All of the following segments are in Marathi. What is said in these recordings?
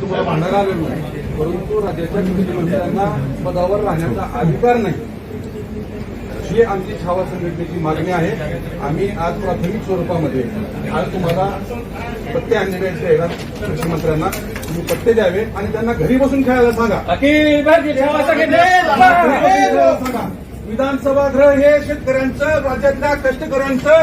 तुम्हाला भांडायला आलेलो नाही. परंतु राज्याच्या मुख्यमंत्र्यांना पदावर राहण्याचा अधिकार नाही. ही आमची छावा संघटनेची मागणी आहे. आम्ही आज प्राथमिक स्वरूपामध्ये आज तुम्हाला पत्ते आणलेले आहेत शहरात कृषी मंत्र्यांना. तुम्ही पत्ते द्यावे आणि त्यांना घरी बसून खेळायला सांगा. घरी बसून खेळायला विधानसभा गृह हे शेतकऱ्यांचं राज्यातल्या कष्टकऱ्यांचं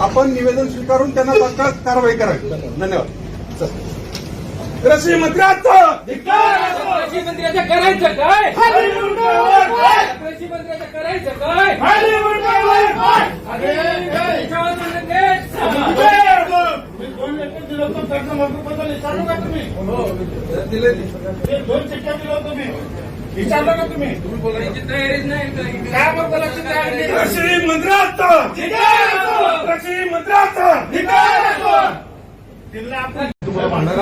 आपण निवेदन स्वीकारून त्यांना तात्काळ कारवाई करावी. धन्यवाद. कृषी मंत्र्याचं कृषी मंत्र्याचं करायचं काय? कृषी मंत्र्याचं करायचं काय? दोन दिलं होतं दोन दिलं मी विचारलं का तुम्ही? बोलायची तयारीच नाही. काय मग बोलायची तयारी मंत्र्याचा कृषी